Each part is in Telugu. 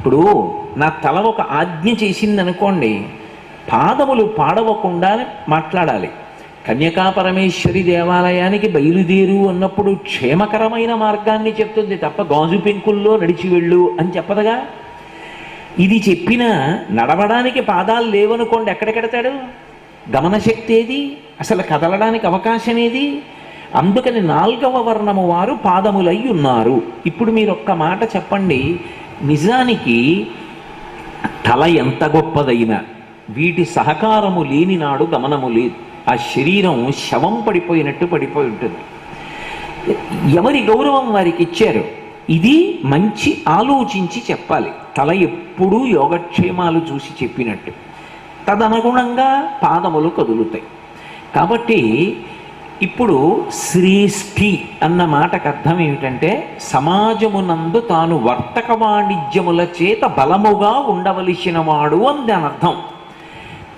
ఇప్పుడు నా తల ఒక ఆజ్ఞ చేసింది అనుకోండి పాదములు పాడవకుండా మాట్లాడాలి. కన్యకా పరమేశ్వరి దేవాలయానికి బయలుదేరు అన్నప్పుడు క్షేమకరమైన మార్గాన్ని చెప్తుంది తప్ప గాజు పెంకుల్లో నడిచి వెళ్ళు అని చెప్పదుగా? ఇది చెప్పిన నడవడానికి పాదాలు లేవనుకోండి ఎక్కడెక్కడతాడు గమనశక్తి ఏది? అసలు కదలడానికి అవకాశం ఏది? అందుకని నాల్గవ వర్ణము వారు పాదములై ఉన్నారు. ఇప్పుడు మీరు ఒక్క మాట చెప్పండి నిజానికి తల ఎంత గొప్పదైనా వీటి సహకారము లేని నాడు గమనము లేదు. ఆ శరీరం శవం పడిపోయినట్టు పడిపోయి ఉంటుంది. ఎవరి గౌరవం వారికి ఇచ్చారు? ఇది మంచి ఆలోచించి చెప్పాలి. తల ఎప్పుడూ యోగక్షేమాలు చూసి చెప్పినట్టు. తదనుగుణంగా పాదములు కదులుతాయి. కాబట్టి ఇప్పుడు శ్రేష్ఠి అన్న మాటకు అర్థం ఏమిటంటే సమాజమునందు తాను వర్తక వాణిజ్యముల చేత బలముగా ఉండవలసిన వాడు అని దాని అర్థం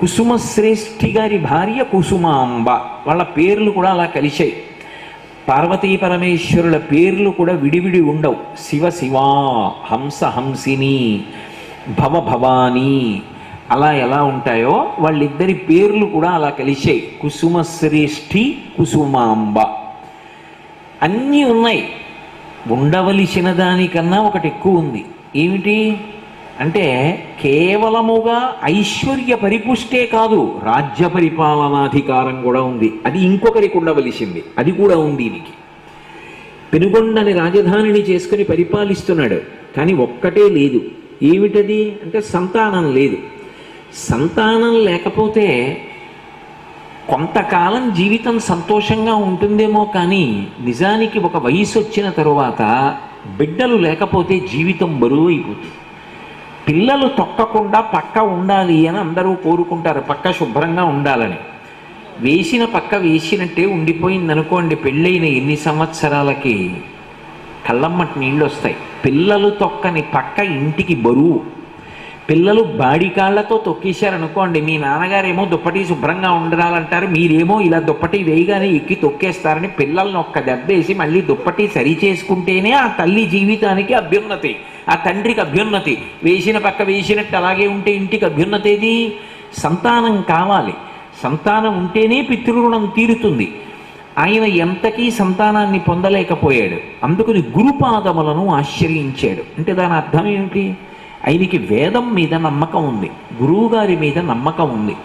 కుసుమశ్రేష్ఠి గారి భార్య కుసుమాంబ వాళ్ళ పేర్లు కూడా అలా కలిశాయి. పార్వతీ పరమేశ్వరుల పేర్లు కూడా విడివిడి ఉండవు. శివ శివా హంస హంసిని భవ భవానీ అలా ఎలా ఉంటాయో వాళ్ళిద్దరి పేర్లు కూడా అలా కలిశాయి. కుసుమశ్రేష్ఠి కుసుమాంబ. అన్నీ ఉన్నాయి. ఉండవలసిన దానికన్నా ఒకటి ఎక్కువ ఉంది. ఏమిటి? అంటే కేవలముగా ఐశ్వర్య పరిపుష్టే కాదు రాజ్య పరిపాలనాధికారం కూడా ఉంది. అది ఇంకొకరికి ఉండవలసింది. అది కూడా ఉంది దీనికి. పెనుగొండని రాజధానిని చేసుకుని పరిపాలిస్తున్నాడు. కానీ ఒక్కటే లేదు. ఏమిటది? అంటే సంతానం లేదు. సంతానం లేకపోతే కొంతకాలం జీవితం సంతోషంగా ఉంటుందేమో కానీ నిజానికి ఒక వయసు వచ్చిన తరువాత బిడ్డలు లేకపోతే జీవితం బరువు అయిపోతుంది పిల్లలు తొక్కకుండా పక్క ఉండాలి అని అందరూ కోరుకుంటారు పక్క శుభ్రంగా ఉండాలని. వేసిన పక్క వేసినట్టే ఉండిపోయింది అనుకోండి పెళ్ళైన ఎన్ని సంవత్సరాలకి. కళ్ళమ్మటి నీళ్ళు వస్తాయి పిల్లలు తొక్కని పక్క ఇంటికి బరువు. పిల్లలు బాడి కాళ్ళతో తొక్కేశారనుకోండి మీ నాన్నగారేమో దుప్పటి శుభ్రంగా ఉండాలంటారు మీరేమో ఇలా దుప్పటి వేయగానే ఎక్కి తొక్కేస్తారని పిల్లల్ని ఒక్క దెబ్బేసి మళ్ళీ దుప్పటి సరి చేసుకుంటేనే ఆ తల్లి జీవితానికి అభ్యున్నతి ఆ తండ్రికి అభ్యున్నతి. వేసిన పక్క వేసినట్టు అలాగే ఉంటే ఇంటికి అభ్యున్నతి ఏది? సంతానం కావాలి. సంతానం ఉంటేనే పితృరుణం తీరుతుంది. ఆయన ఎంతకీ సంతానాన్ని పొందలేకపోయాడు. అందుకని గురుపాదములను ఆశ్రయించాడు. అంటే దాని అర్థం ఏమిటి? ఆయనకి వేదం మీద నమ్మకం ఉంది గురువుగారి మీద నమ్మకం ఉంది.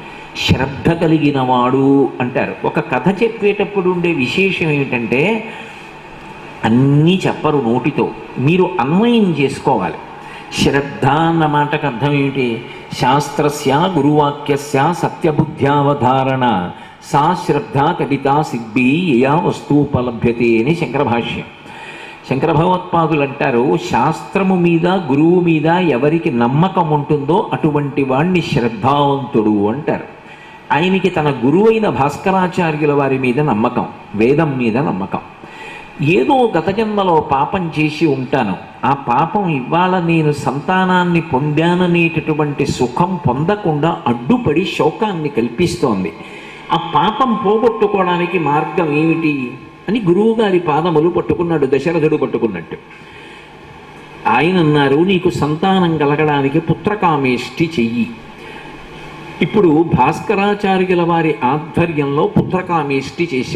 శ్రద్ధ కలిగిన వాడు అంటారు. ఒక కథ చెప్పేటప్పుడు ఉండే విశేషం ఏమిటంటే అన్నీ చెప్పరు నోటితో. మీరు అన్వయం చేసుకోవాలి. శ్రద్ధ అన్న మాటకు అర్థం ఏమిటి? శాస్త్రస్య గురువాక్యస్య సత్యబుద్ధ్యావధారణ. సా శ్రద్ధ కవిత సిద్ధి యయా వస్తువుపలభ్యతే అని శంకర భాష్యం శంకర భగవత్పాదులు అంటారు శాస్త్రము మీద గురువు మీద ఎవరికి నమ్మకం ఉంటుందో అటువంటి వాణ్ణి శ్రద్ధావంతుడు అంటారు. ఆయనకి తన గురువైన భాస్కరాచార్యుల వారి మీద నమ్మకం వేదం మీద నమ్మకం. ఏదో గత జన్మలో పాపం చేసి ఉంటాను. ఆ పాపం ఇవాళ నేను సంతానాన్ని పొందాననేటటువంటి సుఖం పొందకుండా అడ్డుపడి శోకాన్ని కల్పిస్తోంది. ఆ పాపం పోగొట్టుకోవడానికి మార్గం ఏమిటి? అని గురువు గారి పాదములు పట్టుకున్నాడు దశరథుడు పట్టుకున్నట్టు. ఆయన అన్నారు నీకు సంతానం కలగడానికి పుత్రకామేష్టి చెయ్యి. ఇప్పుడు భాస్కరాచార్యుల వారి ఆధ్వర్యంలో పుత్రకామేష్టి చేశారు.